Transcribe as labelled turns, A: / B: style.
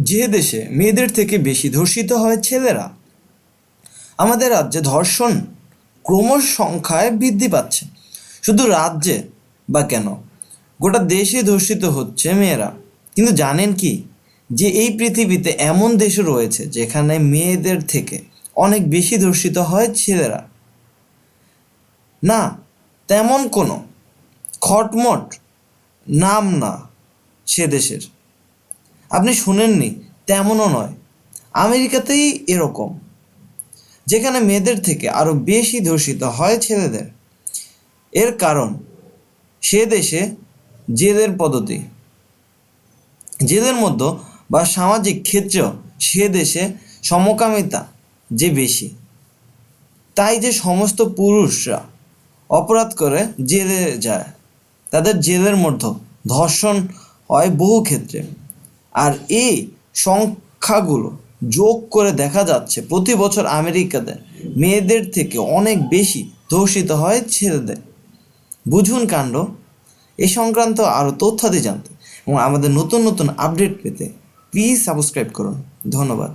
A: যে দেশে মেয়েদের থেকে বেশি ধর্ষিত হয় ছেলেরা, আমাদের রাজ্যে ধর্ষণ ক্রমশ সংখ্যায় বৃদ্ধি পাচ্ছে। শুধু রাজ্যে বা কেন? গোটা দেশে ধর্ষিত হচ্ছে মেয়েরা। কিন্তু জানেন কি? যে এই পৃথিবীতে এমন দেশও রয়েছে যেখানে মেয়েদের থেকে অনেক বেশি ধর্ষিত হয় ছেলেরা। না, তেমন কোনো। খটমট নাম না সে দেশের। আপনি শুনেননি, তেমনও নয়। আমেরিকাতেই এরকম। যেখানে মেয়েদের থেকে আরও বেশি ধর্ষিত হয় ছেলেদের। এর কারণ, সে দেশে জেলের পদ্ধতি। জেলের মধ্যে বা সামাজিক ক্ষেত্রেও সে দেশে সমকামিতা যে বেশি, তাই যে সমস্ত পুরুষরা অপরাধ করে জেলে যায়, তাদের জেলের মধ্যে ধর্ষণ হয় বহু ক্ষেত্রে। আর এই সংখ্যাগুলো যোগ করে দেখা যাচ্ছে প্রতি বছর আমেরিকাতে মেয়েদের থেকে অনেক বেশি ধর্ষিত হয় ছেলেদের। বুঝুন কাণ্ড। এ সংক্রান্ত আরও তথ্যাদি জানতে এবং আমাদের নতুন নতুন আপডেট পেতে প্লিজ সাবস্ক্রাইব করুন। ধন্যবাদ।